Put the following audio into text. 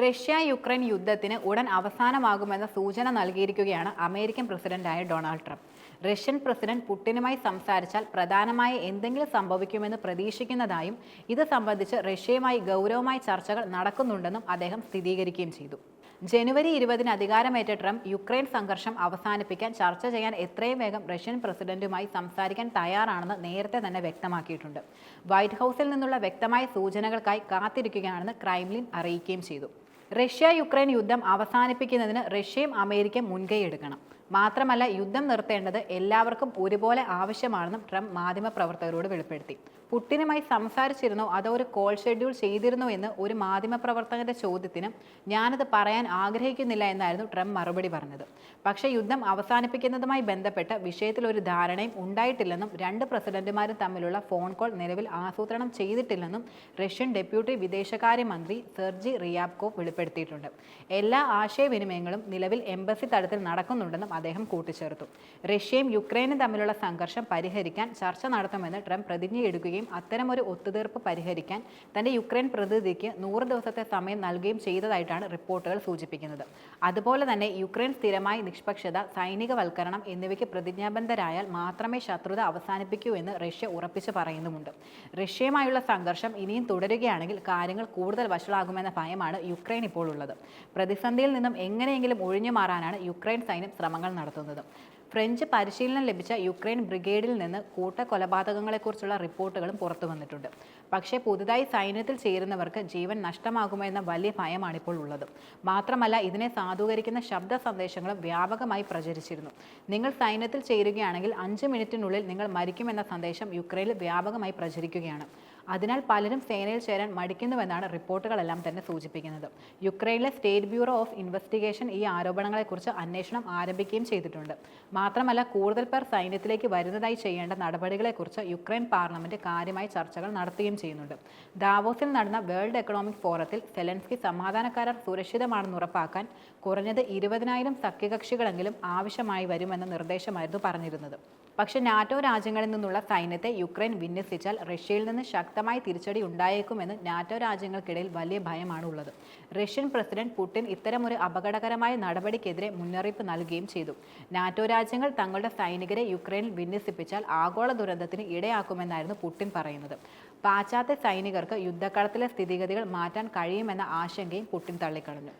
Russia Ukraine യുദ്ധത്തിന് ഉടൻ അവസാനമാകുമെന്ന സൂചന നൽകിയിരിക്കുകയാണ് അമേരിക്കൻ പ്രസിഡന്റായ ഡൊണാൾഡ് ട്രംപ്. റഷ്യൻ പ്രസിഡന്റ് പുട്ടിനുമായി സംസാരിച്ചാൽ പ്രധാനമായ എന്തെങ്കിലും സംഭവിക്കുമെന്ന് പ്രതീക്ഷിക്കുന്നതായും ഇത് സംബന്ധിച്ച് റഷ്യയുമായി ഗൗരവമായ ചർച്ചകൾ നടക്കുന്നുണ്ടെന്നും അദ്ദേഹം സ്ഥിരീകരിക്കുകയും ചെയ്തു. ജനുവരി ഇരുപതിന് അധികാരമേറ്റ ട്രംപ് യുക്രൈൻ സംഘർഷം അവസാനിപ്പിക്കാൻ ചർച്ച ചെയ്യാൻ എത്രയും വേഗം റഷ്യൻ പ്രസിഡന്റുമായി സംസാരിക്കാൻ തയ്യാറാണെന്ന് നേരത്തെ തന്നെ വ്യക്തമാക്കിയിട്ടുണ്ട്. വൈറ്റ് ഹൗസിൽ നിന്നുള്ള വ്യക്തമായ സൂചനകൾക്കായി കാത്തിരിക്കുകയാണെന്ന് ക്രൈംലിൻ അറിയിക്കുകയും ചെയ്തു. റഷ്യ യുക്രൈൻ യുദ്ധം അവസാനിപ്പിക്കുന്നതിന് റഷ്യയും അമേരിക്കയും മുൻകൈയെടുക്കണം മാത്രമല്ല യുദ്ധം നിർത്തേണ്ടത് എല്ലാവർക്കും ഒരുപോലെ ആവശ്യമാണെന്നും ട്രംപ് മാധ്യമപ്രവർത്തകരോട് വെളിപ്പെടുത്തി. പുട്ടിനുമായി സംസാരിച്ചിരുന്നോ അതോ ഒരു കോൾ ഷെഡ്യൂൾ ചെയ്തിരുന്നോ എന്ന് ഒരു മാധ്യമപ്രവർത്തകന്റെ ചോദ്യത്തിന് ഞാനത് പറയാൻ ആഗ്രഹിക്കുന്നില്ല എന്നായിരുന്നു ട്രംപ് മറുപടി പറഞ്ഞത്. പക്ഷേ യുദ്ധം അവസാനിപ്പിക്കുന്നതുമായി ബന്ധപ്പെട്ട് വിഷയത്തിൽ ഒരു ധാരണയും ഉണ്ടായിട്ടില്ലെന്നും രണ്ട് പ്രസിഡന്റുമാരും തമ്മിലുള്ള ഫോൺ കോൾ നിലവിൽ ആസൂത്രണം ചെയ്തിട്ടില്ലെന്നും റഷ്യൻ ഡെപ്യൂട്ടി വിദേശകാര്യമന്ത്രി സെർജി റിയാബ്കോവ് വെളിപ്പെടുത്തിയിട്ടുണ്ട്. എല്ലാ ആശയവിനിമയങ്ങളും നിലവിൽ എംബസി തലത്തിൽ നടക്കുന്നുണ്ടെന്നും അദ്ദേഹം കൂട്ടിച്ചേർത്തു. റഷ്യയും യുക്രൈനും തമ്മിലുള്ള സംഘർഷം പരിഹരിക്കാൻ ചർച്ച നടത്തുമെന്ന് ട്രംപ് പ്രതിജ്ഞയെടുക്കുകയും അത്തരമൊരു ഒത്തുതീർപ്പ് പരിഹരിക്കാൻ തന്റെ യുക്രൈൻ പ്രതിനിധിക്ക് നൂറ് ദിവസത്തെ സമയം നൽകുകയും ചെയ്തതായിട്ടാണ് റിപ്പോർട്ടുകൾ സൂചിപ്പിക്കുന്നത്. അതുപോലെ തന്നെ യുക്രൈൻ സ്ഥിരമായി നിഷ്പക്ഷത സൈനികവൽക്കരണം എന്നിവയ്ക്ക് പ്രതിജ്ഞാബദ്ധരായാൽ മാത്രമേ ശത്രുത അവസാനിപ്പിക്കൂ എന്ന് റഷ്യ ഉറപ്പിച്ചു പറയുന്നുമുണ്ട്. റഷ്യയുമായുള്ള സംഘർഷം ഇനിയും തുടരുകയാണെങ്കിൽ കാര്യങ്ങൾ കൂടുതൽ വഷളാകുമെന്ന ഭയമാണ് യുക്രൈൻ ഇപ്പോൾ ഉള്ളത്. പ്രതിസന്ധിയിൽ നിന്നും എങ്ങനെയെങ്കിലും ഒഴിഞ്ഞു മാറാനാണ് യുക്രൈൻ സൈന്യം ശ്രമങ്ങൾ നടത്തുന്നത്. ഫ്രഞ്ച് പരിശീലനം ലഭിച്ച യുക്രൈൻ ബ്രിഗേഡിൽ നിന്ന് കൂട്ടക്കൊലപാതകങ്ങളെക്കുറിച്ചുള്ള റിപ്പോർട്ടുകളും പുറത്തു വന്നിട്ടുണ്ട്. പക്ഷേ പുതുതായി സൈന്യത്തിൽ ചേരുന്നവർക്ക് ജീവൻ നഷ്ടമാകുമോ എന്ന വലിയ ഭയമാണിപ്പോൾ ഉള്ളത്. മാത്രമല്ല ഇതിനെ സാധൂകരിക്കുന്ന ശബ്ദ സന്ദേശങ്ങളും വ്യാപകമായി പ്രചരിച്ചിരുന്നു. നിങ്ങൾ സൈന്യത്തിൽ ചേരുകയാണെങ്കിൽ അഞ്ച് മിനിറ്റിനുള്ളിൽ നിങ്ങൾ മരിക്കുമെന്ന സന്ദേശം യുക്രൈനിൽ വ്യാപകമായി പ്രചരിക്കുകയാണ്. അതിനാൽ പലരും സേനയിൽ ചേരാൻ മടിക്കുന്നുവെന്നാണ് റിപ്പോർട്ടുകളെല്ലാം തന്നെ സൂചിപ്പിക്കുന്നത്. യുക്രൈനിലെ സ്റ്റേറ്റ് ബ്യൂറോ ഓഫ് ഇൻവെസ്റ്റിഗേഷൻ ഈ ആരോപണങ്ങളെക്കുറിച്ച് അന്വേഷണം ആരംഭിക്കുകയും ചെയ്തിട്ടുണ്ട്. മാത്രമല്ല കൂടുതൽ പേർ സൈന്യത്തിലേക്ക് വരുന്നതായി ചെയ്യേണ്ട നടപടികളെക്കുറിച്ച് യുക്രൈൻ പാർലമെന്റ് കാര്യമായി ചർച്ചകൾ നടത്തുകയും ചെയ്യുന്നുണ്ട്. ദാവോസിൽ നടന്ന വേൾഡ് എക്കണോമിക് ഫോറത്തിൽ സെലൻസ്കി സമാധാന കരാർ സുരക്ഷിതമാണെന്ന് ഉറപ്പാക്കാൻ കുറഞ്ഞത് ഇരുപതിനായിരം സഖ്യകക്ഷികളെങ്കിലും ആവശ്യമായി വരുമെന്ന നിർദ്ദേശമായിരുന്നു പറഞ്ഞിരുന്നത്. പക്ഷേ നാറ്റോ രാജ്യങ്ങളിൽ നിന്നുള്ള സൈന്യത്തെ യുക്രൈൻ വിന്യസിച്ചാൽ റഷ്യയിൽ നിന്ന് ശക്തമായ തിരിച്ചടി ഉണ്ടായേക്കുമെന്ന് നാറ്റോ രാജ്യങ്ങൾക്കിടയിൽ വലിയ ഭയമാണ് ഉള്ളത് റഷ്യൻ പ്രസിഡന്റ് പുടിൻ ഇത്തരമൊരു അപകടകരമായ നടപടിക്കെതിരെ മുന്നറിയിപ്പ് നൽകുകയും ചെയ്തു. നാറ്റോ രാജ്യങ്ങൾ തങ്ങളുടെ സൈനികരെ യുക്രൈനിൽ വിന്യസിപ്പിച്ചാൽ ആഗോള ദുരന്തത്തിന് ഇടയാക്കുമെന്നായിരുന്നു പുടിൻ പറയുന്നത്. പാശ്ചാത്യ സൈനികർക്ക് യുദ്ധക്കളത്തിലെ സ്ഥിതിഗതികൾ മാറ്റാൻ കഴിയുമെന്ന ആശങ്കയും പുടിൻ തള്ളിക്കളഞ്ഞു.